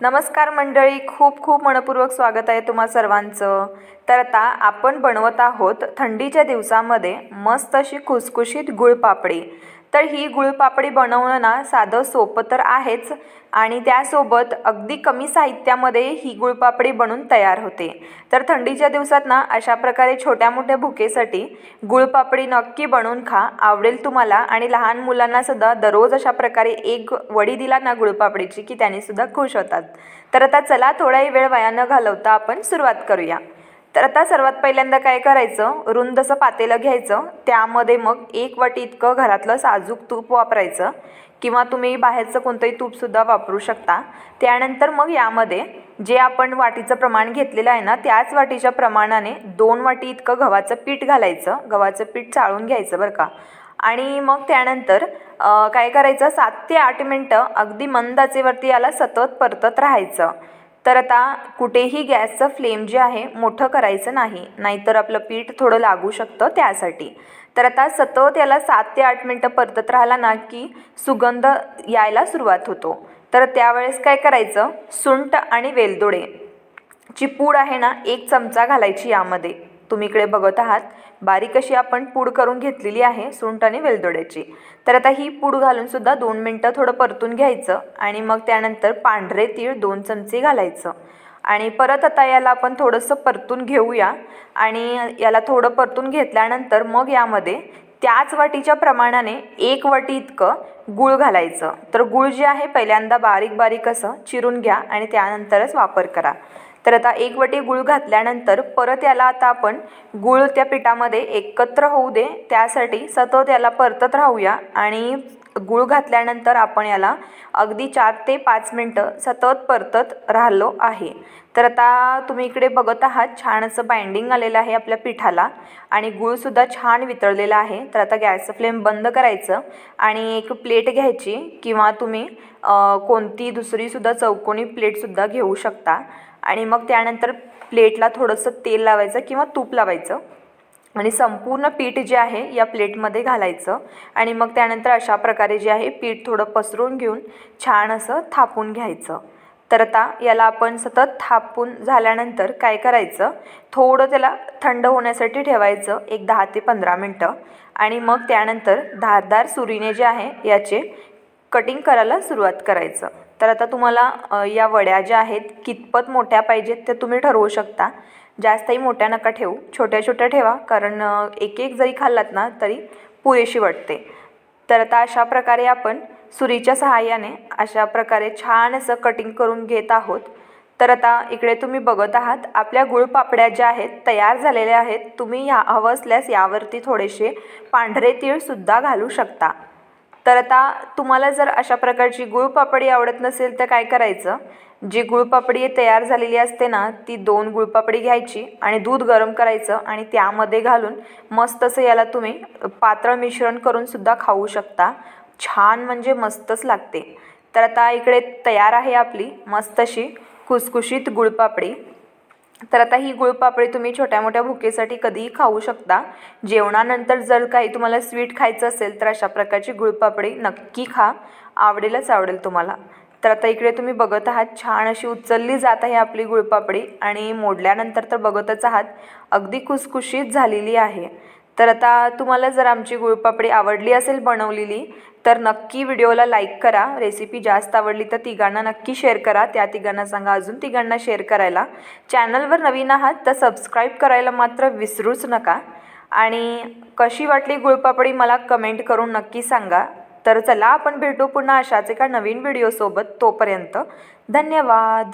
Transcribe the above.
नमस्कार मंडळी खूप खूप मनपूर्वक स्वागत आहे तुम्हा सर्वांचं. तर आता आपण बनवत आहोत थंडीच्या दिवसामध्ये मस्त अशी खुसखुशीत गुळपापडी. तर ही गुळपापडी बनवणं ना साधं सोपं तर आहेच. आणि त्यासोबत अगदी कमी साहित्यामध्ये ही गुळपापडी बनून तयार होते. तर थंडीच्या दिवसात ना अशा प्रकारे छोट्या मोठ्या भुकेसाठी गुळपापडी नक्की बनवून खा. आवडेल तुम्हाला आणि लहान मुलांनासुद्धा दररोज अशा प्रकारे एक वडी दिला ना गुळपापडीची की त्यांनीसुद्धा खुश होतात. तर आता चला थोडाही वेळ वाया न घालवता आपण सुरुवात करूया. तर आता सर्वात पहिल्यांदा काय करायचं? रुंदसं पातेलं घ्यायचं. त्यामध्ये मग एक वाटी इतकं घरातलं साजूक तूप वापरायचं. किंवा तुम्ही बाहेरचं कोणतंही तूपसुद्धा वापरू शकता. त्यानंतर मग यामध्ये जे आपण वाटीचं प्रमाण घेतलेलं आहे ना त्याच वाटीच्या प्रमाणाने दोन वाटी इतकं गव्हाचं पीठ घालायचं. गव्हाचं पीठ चाळून घ्यायचं बरं का. आणि मग त्यानंतर काय करायचं? सात ते आठ मिनटं अगदी मंदाचेवरती याला सतत परतत राहायचं. तर आता कुठेही गॅसचं फ्लेम जे आहे मोठं करायचं नाही. नाहीतर आपलं पीठ थोडं लागू शकतं त्यासाठी. तर आता सतत याला सात ते आठ मिनटं परतत राहिला ना की सुगंध यायला सुरुवात होतो. तर त्यावेळेस काय करायचं? सुंट आणि वेलदोडे. ची पूड आहे ना एक चमचा घालायची यामध्ये. तुम्ही इकडे बघत आहात. बारीक अशी आपण पूड करून घेतलेली आहे सुंठ आणि वेलदोड्याची. तर आता ही पूड घालून सुद्धा दोन मिनटं थोडं परतून घ्यायचं आणि मग त्यानंतर पांढरे तीळ दोन चमचे घालायचं. आणि परत आता याला आपण थोडंसं परतून घेऊया. आणि याला थोडं परतून घेतल्यानंतर मग यामध्ये त्याच वाटीच्या प्रमाणाने एक वाटी इतकं गूळ घालायचं. तर गूळ जे आहे पहिल्यांदा बारीक बारीक असं चिरून घ्या आणि त्यानंतरच वापर करा. तर आता एक वटी गूळ घातल्यानंतर परत याला आता आपण गूळ त्या पिठामध्ये एकत्र होऊ दे. त्यासाठी सतत याला परतत राहूया आणि गूळ घातल्यानंतर आपण याला अगदी चार ते पाच मिनटं सतत परतत राहिलो आहे. तर आता तुम्ही इकडे बघत आहात छान असं बाइंडिंग आलेलं आहे आपल्या पिठाला आणि गूळसुद्धा छान वितळलेला आहे. तर आता गॅसचं फ्लेम बंद करायचं आणि एक प्लेट घ्यायची किंवा तुम्ही कोणती दुसरीसुद्धा चौकोनी प्लेटसुद्धा घेऊ शकता. आणि मग त्यानंतर प्लेटला थोडंसं तेल लावायचं किंवा तूप लावायचं. आणि संपूर्ण पीठ जे आहे या प्लेटमध्ये घालायचं. आणि मग त्यानंतर अशा प्रकारे जे आहे पीठ थोडं पसरून घेऊन छान असं थापून घ्यायचं. तर आता याला आपण सतत थापून झाल्यानंतर काय करायचं? थोडं त्याला थंड होण्यासाठी ठेवायचं एक दहा ते पंधरा मिनटं. आणि मग त्यानंतर धारदार सुरीने जे आहे याचे कटिंग करायला सुरुवात करायचं. तर आता तुम्हाला या वड्या ज्या आहेत कितपत मोठ्या पाहिजेत ते तुम्ही ठरवू शकता. जास्तही मोठ्या नका ठेवू. छोट्या छोट्या ठेवा कारण एक एक जरी खाल्लात ना तरी पुरेशी वाटते. तर आता अशा प्रकारे आपण सुरीच्या सहाय्याने अशा प्रकारे छान असं कटिंग करून घेत आहोत. तर आता इकडे तुम्ही बघत आहात आपल्या गुळपापड्या ज्या आहेत तयार झालेल्या आहेत. तुम्ही ह्या हवं असल्यास यावरती थोडेसे पांढरे तीळसुद्धा घालू शकता. तर आता तुम्हाला जर अशा प्रकारची गुळपापडी आवडत नसेल तर काय करायचं? जी गुळपापडी तयार झालेली असते ना ती दोन गुळपापडी घ्यायची आणि दूध गरम करायचं आणि त्यामध्ये घालून मस्त असं याला तुम्ही पातळ मिश्रण करूनसुद्धा खाऊ शकता. छान म्हणजे मस्तच लागते. तर आता इकडे तयार आहे आपली मस्त अशी खुसखुशीत गुळपापडी तर आता ही गुळपापडी तुम्ही छोट्या मोठ्या भुकेसाठी कधीही खाऊ शकता. जेवणानंतर जर काही तुम्हाला स्वीट खायचं असेल तर अशा प्रकारची गुळपापडी नक्की खा. आवडेलच आवडेल तुम्हाला. तर आता इकडे तुम्ही बघत आहात छान अशी उचलली जात आहे आपली गुळपापडी आणि मोडल्यानंतर तर बघतच आहात अगदी खुसखुशीत झालेली आहे. तर आता तुम्हाला जर आमची गुळपापडी आवडली असेल बनवलेली तर नक्की व्हिडिओला लाईक करा. रेसिपी जास्त आवडली तर तिघांना नक्की शेअर करा. त्या तिघांना सांगा अजून तिघांना शेअर करायला. चॅनलवर नवीन आहात तर सबस्क्राईब करायला मात्र विसरूच नका. आणि कशी वाटली गुळपापडी मला कमेंट करून नक्की सांगा. तर चला आपण भेटू पुन्हा अशाच एका नवीन व्हिडिओसोबत तोपर्यंत. धन्यवाद.